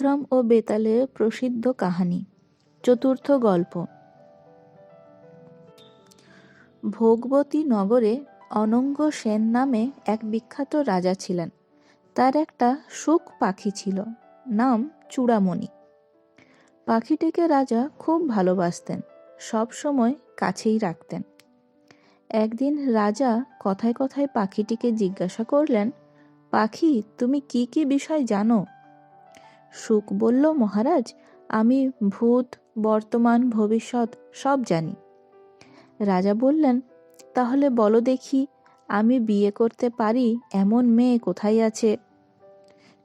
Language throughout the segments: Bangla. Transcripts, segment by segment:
বিক্রম ও বেতালের প্রসিদ্ধ কাহিনী, চতুর্থ গল্প। ভোগবতী নগরে অনঙ্গ সেন নামে এক বিখ্যাত রাজা ছিলেন। তার একটা সুখ পাখি ছিল, নাম চূড়ামণি। পাখিটিকে রাজা খুব ভালোবাসতেন, সব সময় কাছেই রাখতেন। একদিন রাজা কথায় কথায় পাখিটিকে জিজ্ঞাসা করলেন, পাখি, তুমি কি কি বিষয় জানো? সুখ বলল, মহারাজ, আমি ভূত, বর্তমান, ভবিষ্যৎ সব জানি। রাজা বললেন, তাহলে বলো দেখি, আমি বিয়ে করতে পারি এমন মেয়ে কোথায় আছে?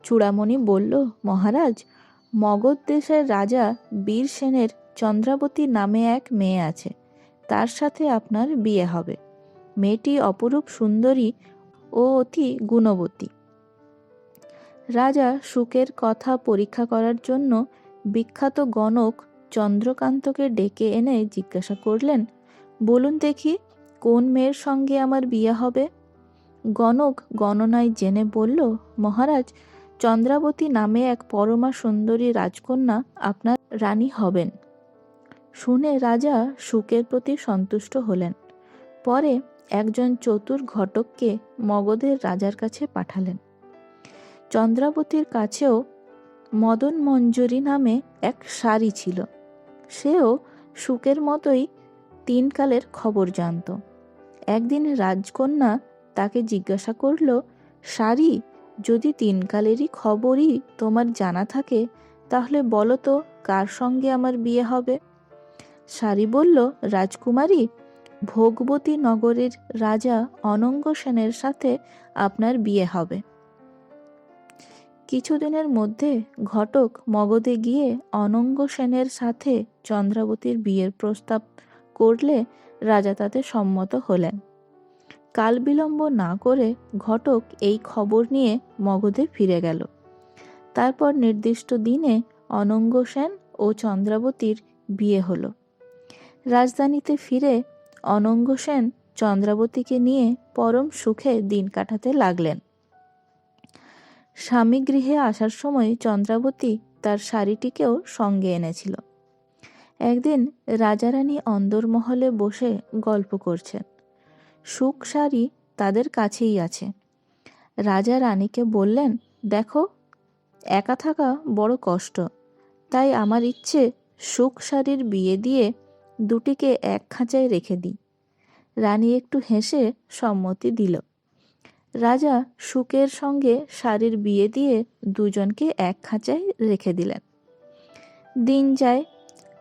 চূড়ামণি বলল, মহারাজ, মগধ দেশের রাজা বীর সেনের চন্দ্রাবতী নামে এক মেয়ে আছে, তার সাথে আপনার বিয়ে হবে। মেয়েটি অপরূপ সুন্দরী ও অতি গুণবতী। রাজা সুকের কথা পরীক্ষা করার জন্য বিখ্যাত গণক চন্দ্রকান্তকে ডেকে এনে জিজ্ঞাসা করলেন, বলুন দেখি, কোন মেয়ের সঙ্গে আমার বিয়ে হবে? গণক গণনায় জেনে বলল, মহারাজ, চন্দ্রাবতী নামে এক পরমা সুন্দরী রাজকন্যা আপনার রানী হবেন। শুনে রাজা সুকের প্রতি সন্তুষ্ট হলেন। পরে একজন চতুর ঘটককে মগধের রাজার কাছে পাঠালেন। চন্দ্রাবতীর কাছেও মদন মঞ্জুরি নামে এক শাড়ি ছিল। সেও সুকের মতোই তিনকালের খবর জানত। একদিন রাজকন্যা তাকে জিজ্ঞাসা করল, শাড়ি, যদি তিনকালেরই খবরই তোমার জানা থাকে, তাহলে বলো তো কার সঙ্গে আমার বিয়ে হবে? শাড়ি বলল, রাজকুমারী ভোগবতী নগরের রাজা অনঙ্গ সেনের সাথে আপনার বিয়ে হবে। কিছুদিনের মধ্যে ঘটক মগধে গিয়ে অনঙ্গ সেনের সাথে চন্দ্রাবতীর বিয়ের প্রস্তাব করলে রাজা তাতে সম্মত হলেন। কাল বিলম্ব না করে ঘটক এই খবর নিয়ে মগধে ফিরে গেল। তারপর নির্দিষ্ট দিনে অনঙ্গ সেন ও চন্দ্রাবতীর বিয়ে হলো। রাজধানীতে ফিরে অনঙ্গ সেন চন্দ্রাবতীকে নিয়ে পরম সুখে দিন কাটাতে লাগলেন। স্বামী গৃহে আসার সময় চন্দ্রাবতী তার শাড়িটিকেও সঙ্গে এনেছিল। একদিন রাজারানী অন্দরমহলে বসে গল্প করছেন সুখ শাড়ি তাদের কাছেই আছে। রাজা রানীকে বললেন, দেখো, একা থাকা বড় কষ্ট। তাই আমার ইচ্ছে সুখ শাড়ির বিয়ে দিয়ে দুটিকে এক খাঁচায় রেখে দিই। রানী একটু হেসে সম্মতি দিল। রাজা সুকের সঙ্গে শাড়ির বিয়ে দিয়ে দুজনকে এক খাঁচায় রেখে দিলেন। দিন যায়,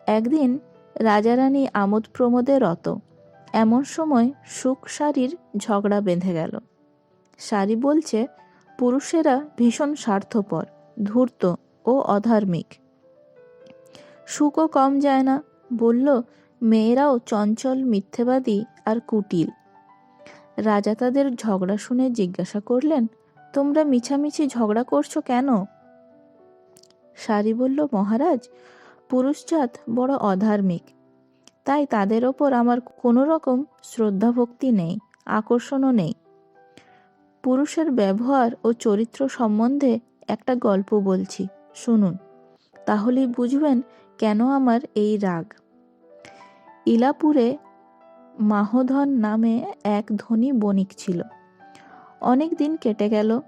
একদিন রাজারানী আমোদ প্রমোদে রত। এমন সময় সুখ শাড়ির ঝগড়া বেঁধে গেল। শাড়ি বলছে, পুরুষেরা ভীষণ স্বার্থপর, ধূর্ত ও অধার্মিক। সুখও কম যায় না। বলল, মেয়েরাও চঞ্চল, মিথ্যেবাদী আর কুটিল। রাজা তাদের ঝগড়া শুনে জিজ্ঞাসা করলেন, তোমরা মিছামিছি ঝগড়া করছ কেন? সারি বলল, মহারাজ, পুরুষজাত বড় অধার্মিক। তাই তাদের ওপর আমার কোনো রকম শ্রদ্ধা ভক্তি নেই, আকর্ষণও নেই। পুরুষের ব্যবহার ও চরিত্র সম্বন্ধে একটা গল্প বলছি, শুনুন। তাহলেই বুঝবেন কেন আমার এই রাগ। ইলাপুরে মাহধন নামে এক ধনী বণিক ছিল। অনেক দিন কেটে গেল,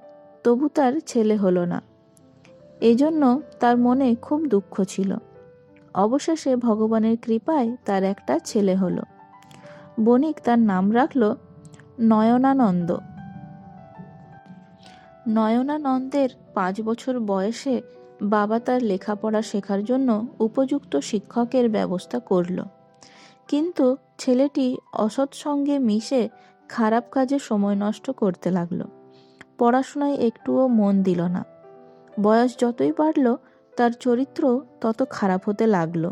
তবু তার ছেলে হলো না। এজন্য তার মনে খুব দুঃখ ছিল। অবশেষে ভগবানের কৃপায় তার একটা ছেলে হলো। বণিক তার নাম রাখল নয়নানন্দ। নয়নানন্দের পাঁচ বছর বয়সে বাবা তার লেখাপড়া শেখার জন্য উপযুক্ত শিক্ষকের ব্যবস্থা করল। কিন্তু ছেলেটি অসৎ সঙ্গে মিশে খারাপ কাজে সময় নষ্ট করতে লাগল। পড়াশোনায় একটুও মন দিল না। বয়স যতই বাড়ল, তার চরিত্র তত খারাপ হতে লাগল।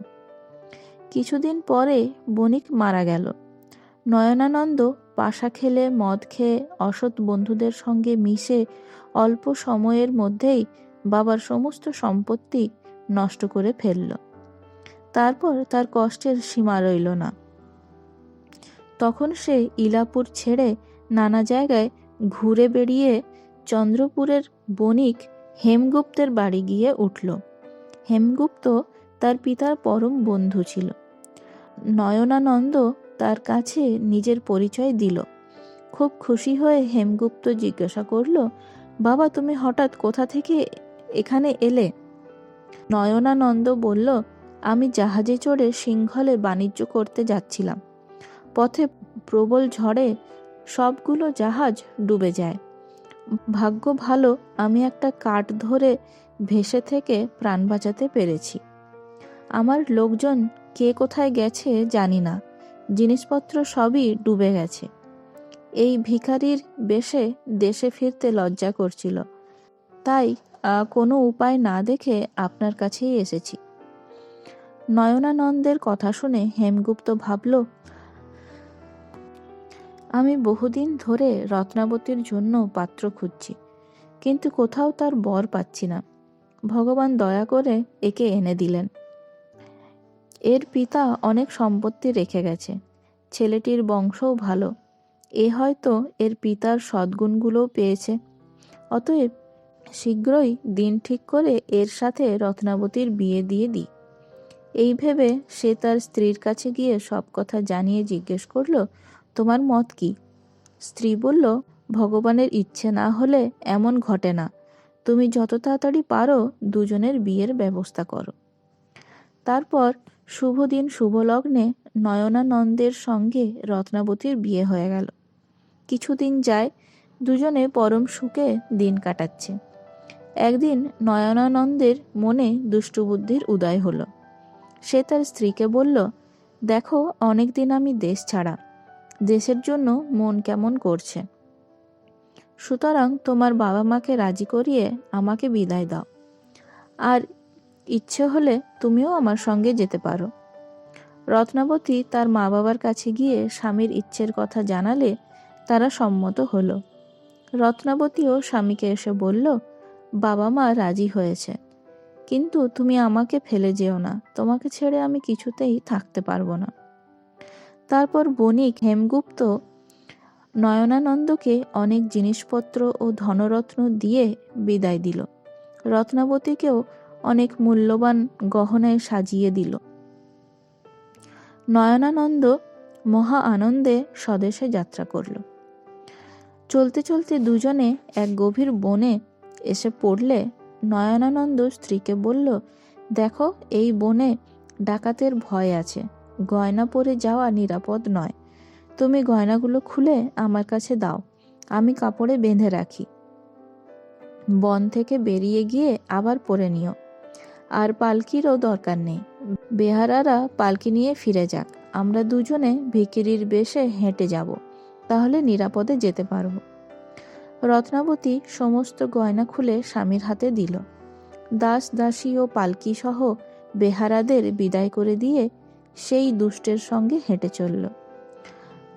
কিছুদিন পরে বণিক মারা গেল। নয়নানন্দ পাশা খেলে, মদ খেয়ে, অসৎ বন্ধুদের সঙ্গে মিশে অল্প সময়ের মধ্যেই বাবার সমস্ত সম্পত্তি নষ্ট করে ফেলল। তারপর তার কষ্টের সীমা রইল না। তখন সে ইলাপুর ছেড়ে নানা জায়গায় ঘুরে বেড়িয়ে চন্দ্রপুরের বণিক হেমগুপ্তের বাড়ি গিয়ে উঠল। হেমগুপ্ত তার পিতার পরম বন্ধু ছিল। নয়নানন্দ তার কাছে নিজের পরিচয় দিল। খুব খুশি হয়ে হেমগুপ্ত জিজ্ঞাসা করল, বাবা, তুমি হঠাৎ কোথা থেকে এখানে এলে? নয়নানন্দ বলল, আমি জাহাজে চড়ে সিংহলে বাণিজ্য করতে যাচ্ছিলাম। পথে প্রবল ঝড়ে সবগুলো জাহাজ ডুবে যায়। ভাগ্য ভালো, আমি একটা কাঠ ধরে ভেসে থেকে প্রাণ বাঁচাতে পেরেছি। আমার লোকজন কে কোথায় গেছে জানি না, জিনিসপত্র সবই ডুবে গেছে। এই ভিখারির বেশে দেশে ফিরতে লজ্জা করছিল। তাই কোনো উপায় না দেখে আপনার কাছেই এসেছি। নয়নানন্দের কথা শুনে হেমগুপ্ত ভাবল আমি বহুদিন ধরে রত্নাবতীর জন্য পাত্র খুঁজছি, কিন্তু কোথাও তার বর পাচ্ছি না। ভগবান দয়া করে একে এনে দিলেন। এর পিতা অনেক সম্পত্তি রেখে গেছে। ছেলেটির বংশও ভালো। এ হয়তো এর পিতার সদ্গুণগুলোও পেয়েছে। অতএব শীঘ্রই দিন ঠিক করে এর সাথে রত্নাবতীর বিয়ে দিয়ে দিই। এই ভেবে সে তার স্ত্রীর কাছে গিয়ে সব কথা জানিয়ে জিজ্ঞেস করল তোমার মত কি? স্ত্রী বলল, ভগবানের ইচ্ছে না হলে এমন ঘটে না। তুমি যত তাড়াতাড়ি পারো দুজনের বিয়ের ব্যবস্থা করো। তারপর শুভ দিন শুভ লগ্নে নয়নানন্দের সঙ্গে রত্নাবতীর বিয়ে হয়ে গেল। কিছুদিন যায়, দুজনে পরম সুখে দিন কাটাচ্ছে। একদিন নয়নানন্দের মনে দুষ্টবুদ্ধির উদয় হলো। সে তার স্ত্রীকে বলল, দেখো অনেকদিন আমি দেশ ছাড়া। দেশের জন্য মন কেমন করছে? সুতরাং তোমার বাবা মাকে রাজি করিয়ে আমাকে বিদায় দাও। আর ইচ্ছে হলে তুমিও আমার সঙ্গে যেতে পারো। রত্নাবতী তার মা বাবার কাছে গিয়ে স্বামীর ইচ্ছের কথা জানালে তারা সম্মত হলো। রত্নাবতীও স্বামীকে এসে বলল, বাবা মা রাজি হয়েছে। কিন্তু তুমি আমাকে ফেলে যেও না। তোমাকে ছেড়ে আমি কিছুতেই থাকতে পারব না। তারপর বণিক হেমগুপ্ত নয়নানন্দকে অনেক জিনিসপত্র ও ধনরত্ন দিয়ে বিদায় দিল। রত্নাবতীকেও অনেক মূল্যবান গহনায় সাজিয়ে দিল। নয়নানন্দ মহা আনন্দে স্বদেশে যাত্রা করল। চলতে চলতে দুজনে এক গভীর বনে এসে পড়লে নয়নানন্দ স্ত্রীকে বলল, দেখো, এই বনে ডাকাতের ভয় আছে। গয়না পরে যাওয়া নিরাপদ নয়। তুমি গয়নাগুলো খুলে আমার কাছে দাও। আমি কাপড়ে বেঁধে রাখি। বন থেকে বেরিয়ে গিয়ে আবার পরে নিও। আর পালকিরও দরকার নেই। বেহারারা পালকি নিয়ে ফিরে যাক। আমরা দুজনে ভিকিরির বেশে হেঁটে যাব। তাহলে নিরাপদে যেতে পারব। রত্নাবতী সমস্ত গয়না খুলে স্বামীর হাতে দিল। দাস, দাসী ও পালকি সহ বেহারাদের বিদায় করে দিয়ে সেই দুষ্টের সঙ্গে হেঁটে চলল।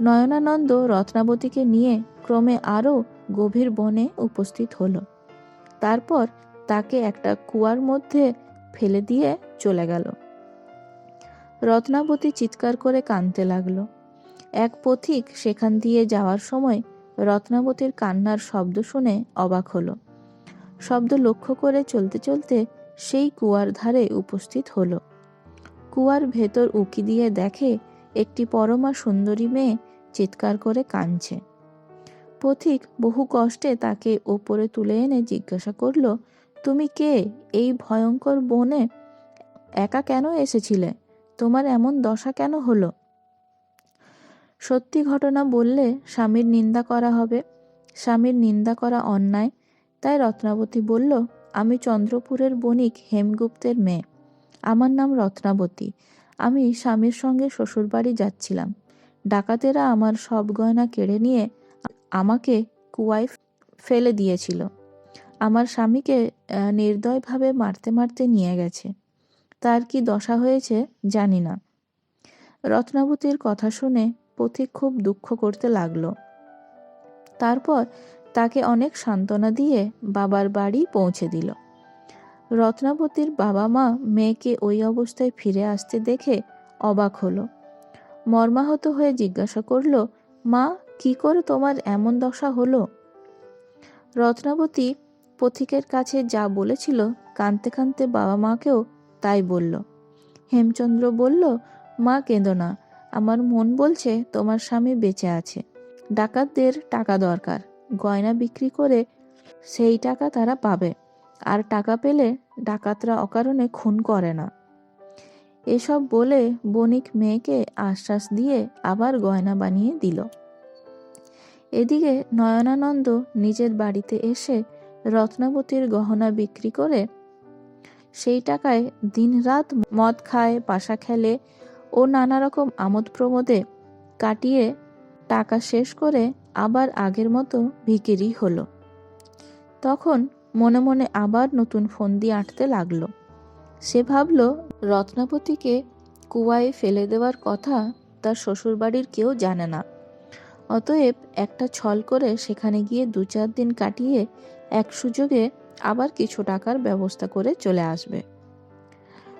নয়নানন্দ রত্নাবতীকে নিয়ে ক্রমে আরও গভীর বনে উপস্থিত হলো। তারপর তাকে একটা কুয়ার মধ্যে ফেলে দিয়ে চলে গেল। রত্নাবতী চিৎকার করে কাঁদতে লাগল। এক পথিক সেখান দিয়ে যাওয়ার সময় রত্নাবতীর কান্নার শব্দ শুনে অবাক হলো। শব্দ লক্ষ্য করে চলতে চলতে সেই কুয়ার ধারে উপস্থিত হলো। কুয়ার ভেতর উকি দিয়ে দেখে একটি পরমা সুন্দরী মেয়ে চিৎকার করে কাঁদছে। পথিক বহু কষ্টে তাকে ওপরে তুলে এনে জিজ্ঞাসা করল, তুমি কে? এই ভয়ঙ্কর বনে একা কেন এসেছিলে? তোমার এমন দশা কেন হলো? সত্যি ঘটনা বললে স্বামীর নিন্দা করা হবে। স্বামীর নিন্দা করা অন্যায়। তাই রত্নাবতী বলল, আমি চন্দ্রপুরের বণিক হেমগুপ্তের মেয়ে। আমার নাম রত্নাবতী। আমি স্বামীর সঙ্গে শ্বশুরবাড়ি যাচ্ছিলাম। ডাকাতেরা আমার সব গয়না কেড়ে নিয়ে আমাকে কুয়ায় ফেলে দিয়েছিল। আমার স্বামীকে নির্দয়ভাবে মারতে মারতে নিয়ে গেছে। তার কি দশা হয়েছে জানি না। রত্নাবতীর কথা শুনে পথিক খুব দুঃখ করতে লাগল। তারপর তাকে অনেক সান্ত্বনা দিয়ে বাবার বাড়ি পৌঁছে দিল। রত্নাবতীর বাবা মা মেয়েকে ওই অবস্থায় ফিরে আসতে দেখে অবাক হলো। মর্মাহত হয়ে জিজ্ঞাসা করল, মা, কি করে তোমার এমন দশা হলো? রত্নাবতী পথিকের কাছে যা বলেছিল কানতে কানতে বাবা মাকেও তাই বলল। হেমচন্দ্র বলল, মা, কেঁদো না। আমার মন বলছে তোমার স্বামী বেঁচে আছে। ডাকাতদের টাকা দরকার। গয়না বিক্রি করে সেই টাকা তারা পাবে। আর টাকা পেলে ডাকাতরা অকারণে খুন করে না। এসব বলে বণিক মেয়েকে আশ্বাস দিয়ে আবার গয়না বানিয়ে দিল। এদিকে নয়নানন্দ নিজের বাড়িতে এসে রত্নাবতীর গহনা বিক্রি করে সেই টাকায় দিনরাত মদ খায়, পাশা খেলে ও নানা রকম আমোদ প্রমোদে কাটিয়ে টাকা শেষ করে আবার আগের মতো ভিকিরি হলো। তখন মনে মনে আবার নতুন ফোন দিয়ে আঁটতে লাগল। সে ভাবল, রত্নাপতিকে কুয়ায় ফেলে দেওয়ার কথা তার শ্বশুরবাড়ির কেউ জানে না। অতএব একটা ছল করে সেখানে গিয়ে দু চার দিন কাটিয়ে এক সুযোগে আবার কিছু টাকার ব্যবস্থা করে চলে আসবে।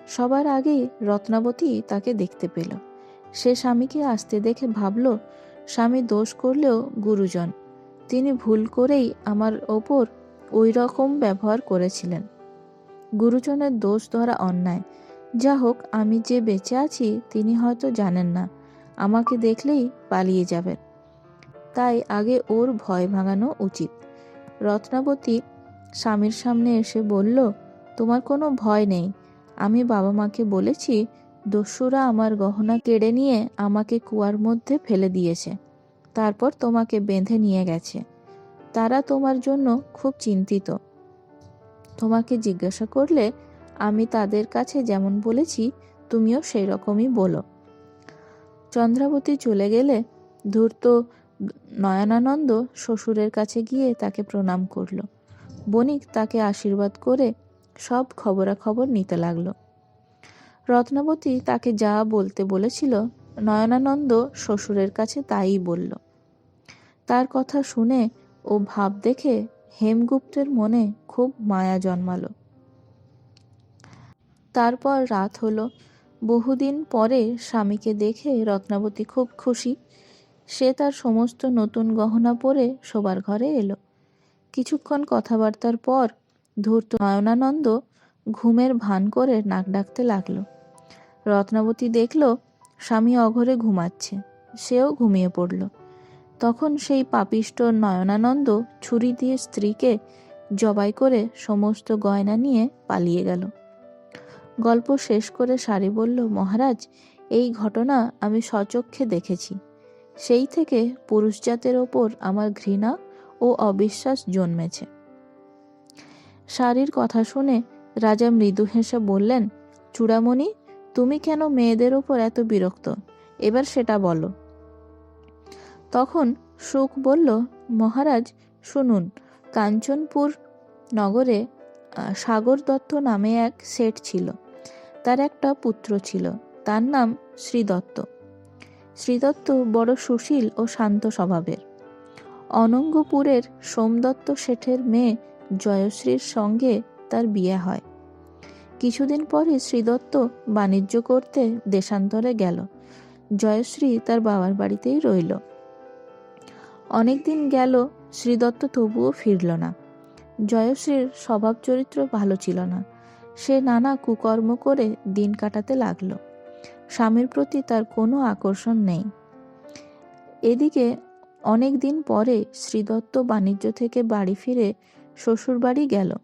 সবার আগেই রত্নাবতী তাকে দেখতে পেল। সে স্বামীকে আসতে দেখে ভাবল, স্বামী দোষ করলেও গুরুজন। তিনি ভুল করেই আমার ওপর ওই রকম ব্যবহার করেছিলেন। গুরুজনের দোষ ধরা অন্যায়। যা হোক আমি যে বেঁচে আছি, তিনি হয়তো জানেন না। আমাকে দেখলেই পালিয়ে যাবেন। তাই আগে ওর ভয় ভাঙানো উচিত। রত্নাবতী স্বামীর সামনে এসে বলল, তোমার কোনো ভয় নেই। আমি বাবা মাকে বলেছি, দস্যুরা আমার গহনা কেড়ে নিয়ে আমাকে কুয়ার মধ্যে ফেলে দিয়েছে। তারপর তোমাকে বেঁধে নিয়ে গেছে। তারা তোমার জন্য খুব চিন্তিত। তোমাকে জিজ্ঞাসা করলে আমি তাদের কাছে যেমন বলেছি, তুমিও সেই রকমই বলো। চন্দ্রাবতী চলে গেলে ধূর্ত নয়নানন্দ শ্বশুরের কাছে গিয়ে তাকে প্রণাম করল। বণিক তাকে আশীর্বাদ করে সব খবরাখবর নিতে লাগল। রত্নাবতী তাকে যা বলতে বলেছিল, নয়নানন্দ শ্বশুরের কাছে তাই বলল। তার কথা শুনে ও ভাব দেখে হেমগুপ্তের মনে খুব মায়া জন্মালো। তারপর রাত হলো। বহুদিন পরে স্বামীকে দেখে রত্নাবতী খুব খুশি। সে তার সমস্ত নতুন গহনা পরে শোবার ঘরে এলো। কিছুক্ষণ কথাবার্তার পর ধূর্ত নয়নানন্দ ঘুমের ভান করে নাক ডাকতে লাগল। রত্নাবতী দেখল স্বামী অঘরে ঘুমাচ্ছে। সেও ঘুমিয়ে পড়ল। তখন সেই পাপিষ্ট নয়নানন্দ ছুরি দিয়ে স্ত্রীকে জবাই করে সমস্ত গয়না নিয়ে পালিয়ে গেল। গল্প শেষ করে শাড়ি বলল, মহারাজ, এই ঘটনা আমি সচক্ষে দেখেছি। সেই থেকে পুরুষ জাতের ওপর আমার ঘৃণা ও অবিশ্বাস জন্মেছে শাড়ির কথা শুনে রাজা মৃদু হেসে বললেন, চূড়ামণি, তুমি কেন মেয়েদের ওপর এত বিরক্ত? এবার সেটা বলো। তখন সুখ বলল, মহারাজ, শুনুন, কাঞ্চনপুর নগরে সাগর দত্ত নামে এক সেট ছিল। তার একটা পুত্র ছিল, তার নাম শ্রীদত্ত। শ্রীদত্ত বড় সুশীল ও শান্ত স্বভাবের। অনঙ্গপুরের সোমদত্ত শেঠের মেয়ে জয়শ্রীর সঙ্গে তার বিয়ে হয়। কিছুদিন পরে শ্রীদত্ত বাণিজ্য করতে দেশান্তরে গেল। জয়শ্রী তার বাবার বাড়িতেই রইল। অনেকদিন গেল, শ্রীদত্ত তবুও ফিরল না। জয়শ্রীর স্বভাব চরিত্র ভালো ছিল না। সে নানা কুকর্ম করে দিন কাটাতে লাগল। স্বামীর প্রতি তার কোনো আকর্ষণ নেই। এদিকে অনেক দিন পরে শ্রীদত্ত বাণিজ্য থেকে বাড়ি ফিরে শ্বশুরবাড়ি গেল।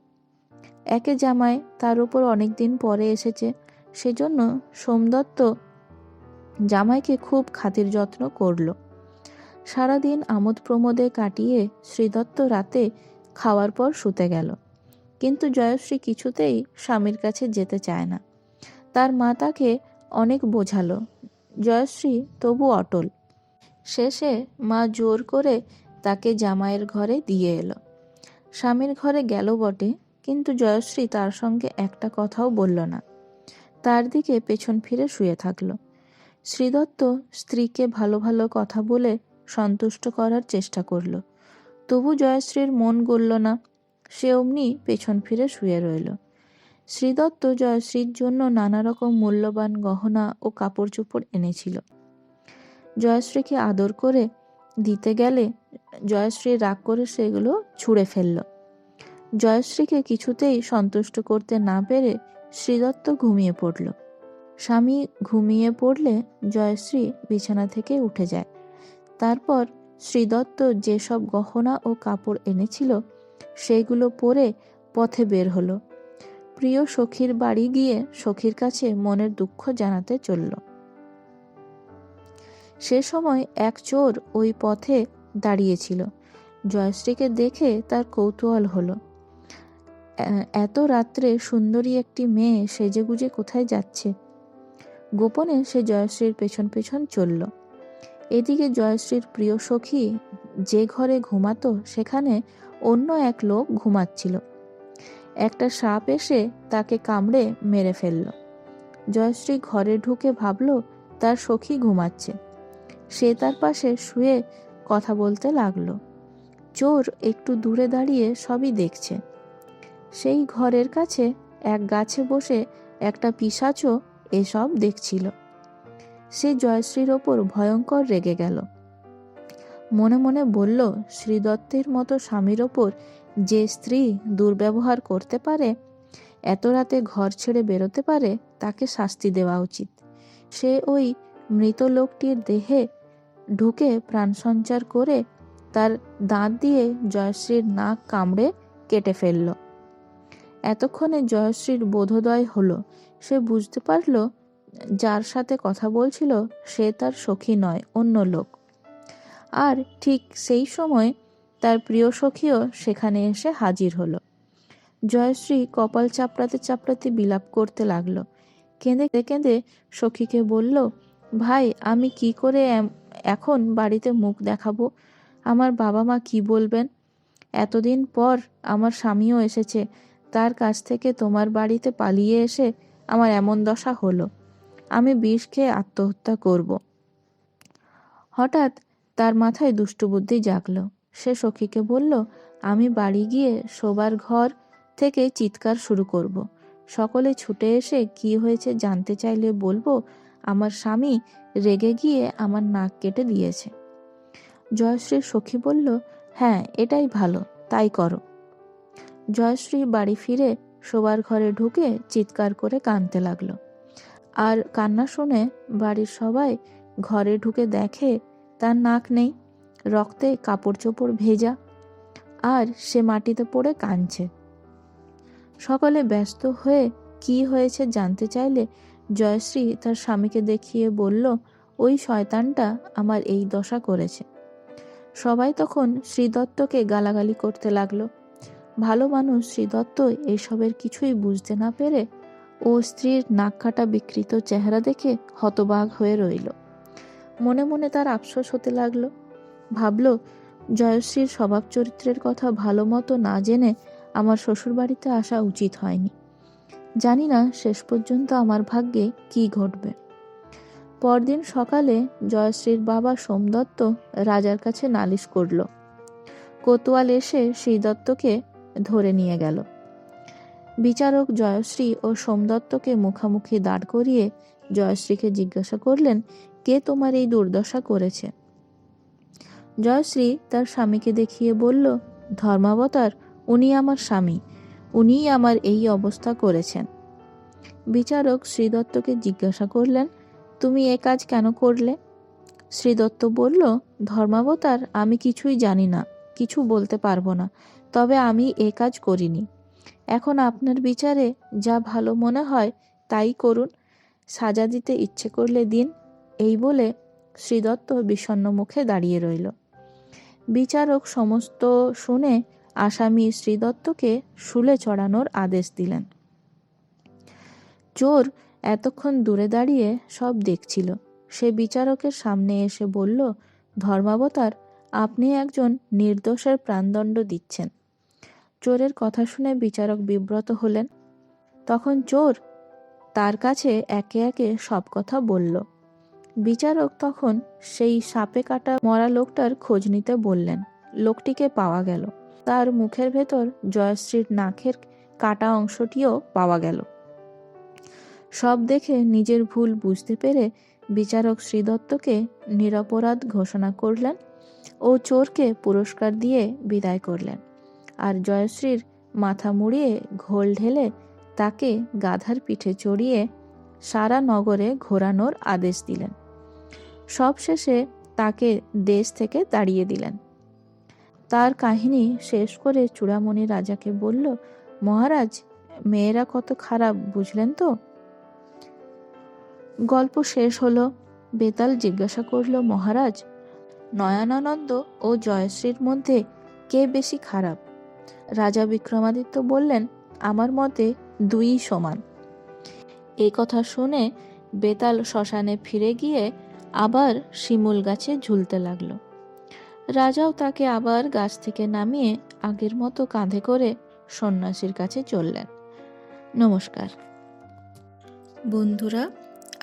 একে জামাই তার উপর অনেক দিন পরে এসেছে, সেজন্য সোমদত্ত জামাইকে খুব খাতির যত্ন করল। সারাদিন আমোদ প্রমোদে কাটিয়ে শ্রীদত্ত রাতে খাওয়ার পর শুতে গেল। কিন্তু জয়শ্রী কিছুতেই স্বামীর কাছে যেতে চায় না। তার মা তাকে অনেক বোঝালো, জয়শ্রী, তবু অটল। শেষে মা জোর করে তাকে জামাইয়ের ঘরে দিয়ে এলো। স্বামীর ঘরে গেল বটে, কিন্তু জয়শ্রী তার সঙ্গে একটা কথাও বলল না। তার দিকে পেছন ফিরে শুয়ে থাকল। শ্রীদত্ত স্ত্রীকে ভালো ভালো কথা বলে সন্তুষ্ট করার চেষ্টা করল। তবু জয়শ্রীর মন গড়ল না। সে অমনি পেছন ফিরে শুয়ে রইল। শ্রীদত্ত জয়শ্রীর জন্য নানা রকম মূল্যবান গহনা ও কাপড় চোপড় এনেছিল। জয়শ্রীকে আদর করে দিতে গেলে জয়শ্রী রাগ করে সেগুলো ছুঁড়ে ফেলল। জয়শ্রীকে কিছুতেই সন্তুষ্ট করতে না পেরে শ্রীদত্ত ঘুমিয়ে পড়ল। স্বামী ঘুমিয়ে পড়লে জয়শ্রী বিছানা থেকে উঠে যায়। তারপর শ্রীদত্ত যেসব গহনা ও কাপড় এনেছিল, সেগুলো পরে পথে বের হলো। প্রিয় সখীর বাড়ি গিয়ে সখীর কাছে মনের দুঃখ জানাতে চলল। সে সময় এক চোর ওই পথে দাঁড়িয়েছিল। জয়শ্রীকে দেখে তার কৌতূহল হলো। এত রাত্রে সুন্দরী একটি মেয়ে সেজেগুজে কোথায় যাচ্ছে? গোপনে সে জয়শ্রীর পেছন পেছন চলল। এদিকে জয়শ্রীর প্রিয় সখী যে ঘরে ঘুমাতো, সেখানে অন্য এক লোক ঘুমাচ্ছিল। একটা সাপ এসে তাকে কামড়ে মেরে ফেলল। জয়শ্রী ঘরে ঢুকে ভাবল, তার সখী ঘুমাচ্ছে। সে তার পাশে শুয়ে কথা বলতে লাগল। চোর একটু দূরে দাঁড়িয়ে সবই দেখছে। সেই ঘরের কাছে এক গাছে বসে একটা পিশাচও এসব দেখছিল। সে জয়শ্রীর ওপর ভয়ঙ্কর রেগে গেল। মনে মনে বলল, শ্রীদত্তের মতো স্বামীর ওপর যে স্ত্রী দুর্ব্যবহার করতে পারে, এত রাতে ঘর ছেড়ে বেরোতে পারে, তাকে শাস্তি দেওয়া উচিত। সে ওই মৃত লোকটির দেহে ঢুকে প্রাণ সঞ্চার করে তার দাঁত দিয়ে জয়শ্রীর নাক কামড়ে কেটে ফেলল। এতক্ষণে জয়শ্রীর বোধোদয় হলো। সে বুঝতে পারল যার সাথে কথা বলছিল সে তার সখী নয়, অন্য লোক। আর ঠিক সেই সময় তার প্রিয় সখীও সেখানে এসে হাজির হলো। জয়শ্রী কপাল চাপড়াতে চাপড়াতে বিলাপ করতে লাগল। কেঁদে কেঁদে সখীকে বলল, ভাই, আমি কি করে এখন বাড়িতে মুখ দেখাবো? আমার বাবা মা কি বলবেন? এতদিন পর আমার স্বামীও এসেছে। তার কাছ থেকে তোমার বাড়িতে পালিয়ে এসে আমার এমন দশা হলো। আমি বিষ খেয়ে আত্মহত্যা করব। হঠাৎ তার মাথায় দুষ্টুবুদ্ধি জাগলো সে সখীকে বলল, আমি বাড়ি গিয়ে শোবার ঘর থেকে চিৎকার শুরু করব। সকলে ছুটে এসে কি হয়েছে জানতে চাইলে বলব, আমার স্বামী রেগে গিয়ে আমার নাক কেটে দিয়েছে জয়শ্রী সখী বলল হ্যাঁ এটাই ভালো, তাই করো জয়শ্রী বাড়ি ফিরে শোবার ঘরে ঢুকে চিৎকার করে কাঁদতে লাগল আর কান্না শুনে বাড়ির সবাই ঘরে ঢুকে দেখে তার নাক নেই, রক্তে কাপড় চোপড় ভেজা, আর সে মাটিতে পড়ে কাঁদছে। সকলে ব্যস্ত হয়ে কি হয়েছে জানতে চাইলে জয়শ্রী তার স্বামীকে দেখিয়ে বলল, ওই শয়তানটা আমার এই দশা করেছে। সবাই তখন শ্রীদত্তকে গালাগালি করতে লাগল। ভালো মানুষ শ্রীদত্ত এসবের কিছুই বুঝতে না পেরে ও স্ত্রীর নাক কাটা বিকৃত চেহারা দেখে হতবাক হয়ে রইল। মনে মনে তার আফসোস হতে লাগল। ভাবল, জয়শ্রীর স্বভাব চরিত্রের কথা ভালো মতো না জেনে আমার শ্বশুরবাড়িতে আসা উচিত হয়নি। জানি না শেষ পর্যন্ত আমার ভাগ্যে কি ঘটবে। পরদিন সকালে জয়শ্রীর বাবা সোমদত্ত রাজার কাছে নালিশ করল। কোতোয়াল এসে শ্রীদত্তকে ধরে নিয়ে গেল। বিচারক জয়শ্রী ও সোমদত্তকে মুখামুখি দাঁড় করিয়ে জয়শ্রীকে জিজ্ঞাসা করলেন, কে তোমার এই দুর্দশা করেছে? জয়শ্রী তার স্বামীকে দেখিয়ে বলল, ধর্মাবতার, উনি আমার স্বামী, উনিই আমার এই অবস্থা করেছেন। বিচারক শ্রীদত্তকে জিজ্ঞাসা করলেন, তুমি এ কাজ কেন করলে? শ্রীদত্ত বলল, ধর্মাবতার, আমি কিছুই জানি না, কিছু বলতে পারব না, তবে আমি এ কাজ করিনি। এখন আপনার বিচারে যা ভালো মনে হয় তাই করুন। সাজা দিতে ইচ্ছে করলে দিন, এই বলে শ্রীদত্ত বিষণ্ণ মুখে দাঁড়িয়ে রইল। বিচারক সমস্ত শুনে আসামি শ্রীদত্তকে শুলে চড়ানোর আদেশ দিলেন। চোর এতক্ষণ দূরে দাঁড়িয়ে সব দেখছিল। সে বিচারকের সামনে এসে বলল, ধর্মাবতার, আপনি একজন নির্দোষের প্রাণদণ্ড দিচ্ছেন। চোরের কথা শুনে বিচারক বিব্রত হলেন। তখন চোর তার কাছে একে একে সব কথা বলল। বিচারক তখন সেই সাপে কাটা মরা লোকটার খোঁজ নিতে বললেন। লোকটিকে পাওয়া গেল। তার মুখের ভেতর জয়শ্রীর নাকের কাটা অংশটিও পাওয়া গেল। সব দেখে নিজের ভুল বুঝতে পেরে বিচারক শ্রীদত্তকে নিরপরাধ ঘোষণা করলেন ও চোরকে পুরস্কার দিয়ে বিদায় করলেন। আর জয়শ্রীর মাথা মুড়িয়ে ঘোল ঢেলে তাকে গাধার পিঠে চড়িয়ে সারা নগরে ঘোরানোর আদেশ দিলেন। সবশেষে তাকে দেশ থেকে তাড়িয়ে দিলেন। তার কাহিনী শেষ করে চূড়ামণি রাজাকে বলল, মহারাজ, মেয়েরা কত খারাপ, বুঝলেন তো? গল্প শেষ হলো। বেতাল জিজ্ঞাসা করল, মহারাজ, নয়নানন্দ ও জয়শ্রীর মধ্যে কে বেশি খারাপ? রাজা বিক্রমাদিত্য বললেন, আমার মতে দুই সমান। এই কথা শুনে বেতাল শ্মশানে ফিরে গিয়ে আবার শিমুল গাছে ঝুলতে লাগল। রাজাও তাকে আবার গাছ থেকে নামিয়ে আগের মতো কাঁধে করে সন্ন্যাসীর কাছে চললেন। নমস্কার। বন্ধুরা,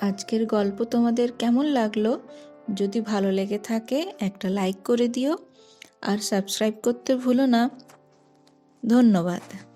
আজকের গল্প তোমাদের কেমন লাগল? যদি ভালো লেগে থাকে, একটা লাইক করে দিও। আর সাবস্ক্রাইব করতে ভুলো না। ধন্যবাদ।